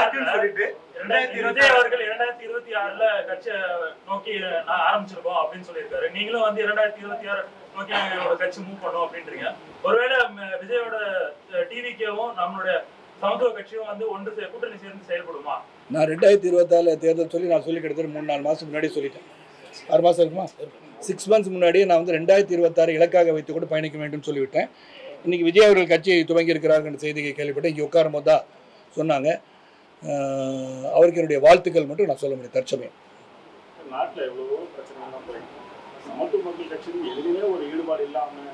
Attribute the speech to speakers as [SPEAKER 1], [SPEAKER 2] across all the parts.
[SPEAKER 1] நடக்குன்னு சொல்லிட்டு ரெண்டாயிரத்தி இருபத்தி
[SPEAKER 2] அவர்கள் இரண்டாயிரத்தி இருபத்தி ஆறுல கட்சியை நோக்கி நான் ஆரம்பிச்சிருக்கோம் அப்படின்னு சொல்லியிருக்காரு. நீங்களும் வந்து இரண்டாயிரத்தி இருபத்தி ஆறு நோக்கி எங்களோட கட்சி மூவ் பண்ணோம் அப்படின்றீங்க. ஒருவேளை விஜயோட டிவிக்கேவும் நம்மளுடைய சமத்துவ கட்சியும் வந்து ஒன்று கூட்டணி சேர்ந்து செயல்படுமா?
[SPEAKER 3] நான் ரெண்டாயிரத்தி இருபத்தாறு தேர்தல் சொல்லி நான் சொல்லி கிட்டத்தட்ட மூணு நாலு மாதம் முன்னாடி சொல்லிட்டேன். ஆறு மாதம் இருக்குமா? சிக்ஸ் மந்த்ஸ் முன்னாடியே நான் வந்து ரெண்டாயிரத்தி இருபத்தாறு இலக்காக வைத்து கூட பயணிக்க வேண்டும் சொல்லிவிட்டேன். இன்றைக்கி விஜய் அவர்கள் கட்சியை துவங்கி இருக்கிறார்கள் என்ற செய்தியை கேள்விப்பட்டேன். இங்கே உட்காரும் போது தான் சொன்னாங்க. அவருக்கு என்னுடைய வாழ்த்துக்கள் மட்டும் நான் சொல்ல முடியும் தற்சமயம்.
[SPEAKER 4] நாட்டுல எவ்வளவோ பிரச்சனைலாம் போயிட்டு சமத்துவ மக்கள் கட்சிக்கு எதுலையுமே ஒரு ஈடுபாடு இல்லாம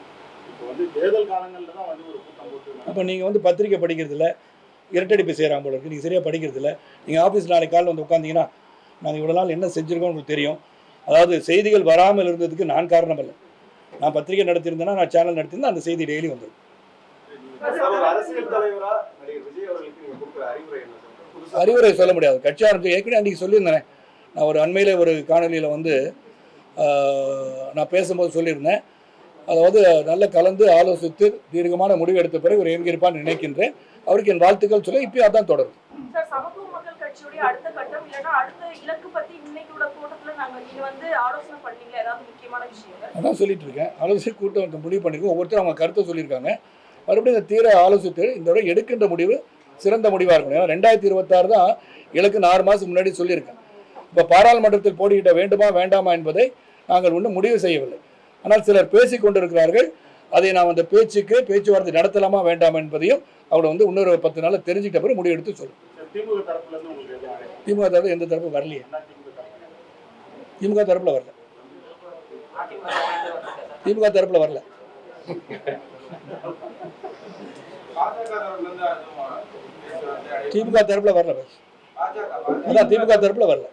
[SPEAKER 4] இப்போ வந்து தேர்தல் காலங்கள்ல தான் வந்து ஒரு கூட்டம் போட்டு
[SPEAKER 3] அப்போ நீங்கள் வந்து பத்திரிக்கை படிக்கிறதில்ல இரட்டடிப்பு செய்கிறாங்க போல இருக்கு. நீங்கள் சரியாக படிக்கிறதில்ல நீங்கள் ஆஃபீஸ் நாளைக்கு காலையில் வந்து உட்காந்தீங்கன்னா நாங்கள் இவ்வளோ நாள் என்ன செஞ்சுருக்கோம் உங்களுக்கு தெரியும். அதாவது செய்திகள் வராமல் இருந்ததுக்கு நான் காரணம் இல்லை நான் பத்திரிக்கை நடத்தியிருந்தேன்னா நான் சேனல் நடத்தியிருந்தேன் அந்த செய்தி டெய்லி வந்துடும்
[SPEAKER 5] அரசியல் தலைவரா நடிகர் விஜய் அவர்களுக்கு கொடுக்குற அறிவுரை என்ன
[SPEAKER 3] அறிவுரை சொல்ல முடியாது. கட்சி ஆரம்பிச்சு ஏற்கனவே அன்றைக்கி சொல்லியிருந்தேன். நான் ஒரு அண்மையில் ஒரு காணொலியில் வந்து நான் பேசும்போது சொல்லியிருந்தேன். அதாவது நல்ல கலந்து ஆலோசித்து தீர்க்கமான முடிவு எடுத்த பிறகு ஒரு எங்கிருப்பான்னு நினைக்கின்றேன். அவருக்கு என் வாழ்த்துக்கள் சொல்ல இப்பயும் அதான் தொடரும். அதான் சொல்லிட்டு இருக்கேன் ஆலோசனை கூட்டம் முடிவு பண்ணியிருக்கோம் ஒவ்வொருத்தரும் அவங்க கருத்தை சொல்லியிருக்காங்க. மறுபடியும் இந்த தீர ஆலோசித்து இந்த எடுக்கின்ற முடிவு சிறந்த முடிவாக இருக்கணும். ஏன்னா ரெண்டாயிரத்தி இருபத்தாறு தான் இலக்கு ஆறு மாதம் முன்னாடி சொல்லியிருக்கேன். இப்போ பாராளுமன்றத்தில் போட்டியிட வேண்டுமா வேண்டாமா என்பதை நாங்கள் ஒன்றும் முடிவு செய்யவில்லை. ஆனால் சிலர் பேசிக் கொண்டிருக்கிறார்கள். அதை நாம் அந்த பேச்சுக்கு பேச்சுவார்த்தை நடத்தலாமா வேண்டாமா என்பதையும் அவரை வந்து இன்னொரு பத்து நாளில் தெரிஞ்சுக்கிட்ட பிறகு முடிவு எடுத்து சொல்லும்
[SPEAKER 4] திமுக
[SPEAKER 3] தரப்பு எந்த தரப்பு வரலையே.
[SPEAKER 4] திமுக
[SPEAKER 3] தரப்புல வரல. திமுக தரப்புல வரல. திமுக தரப்புல வரல அதான் திமுக தரப்புல வரல.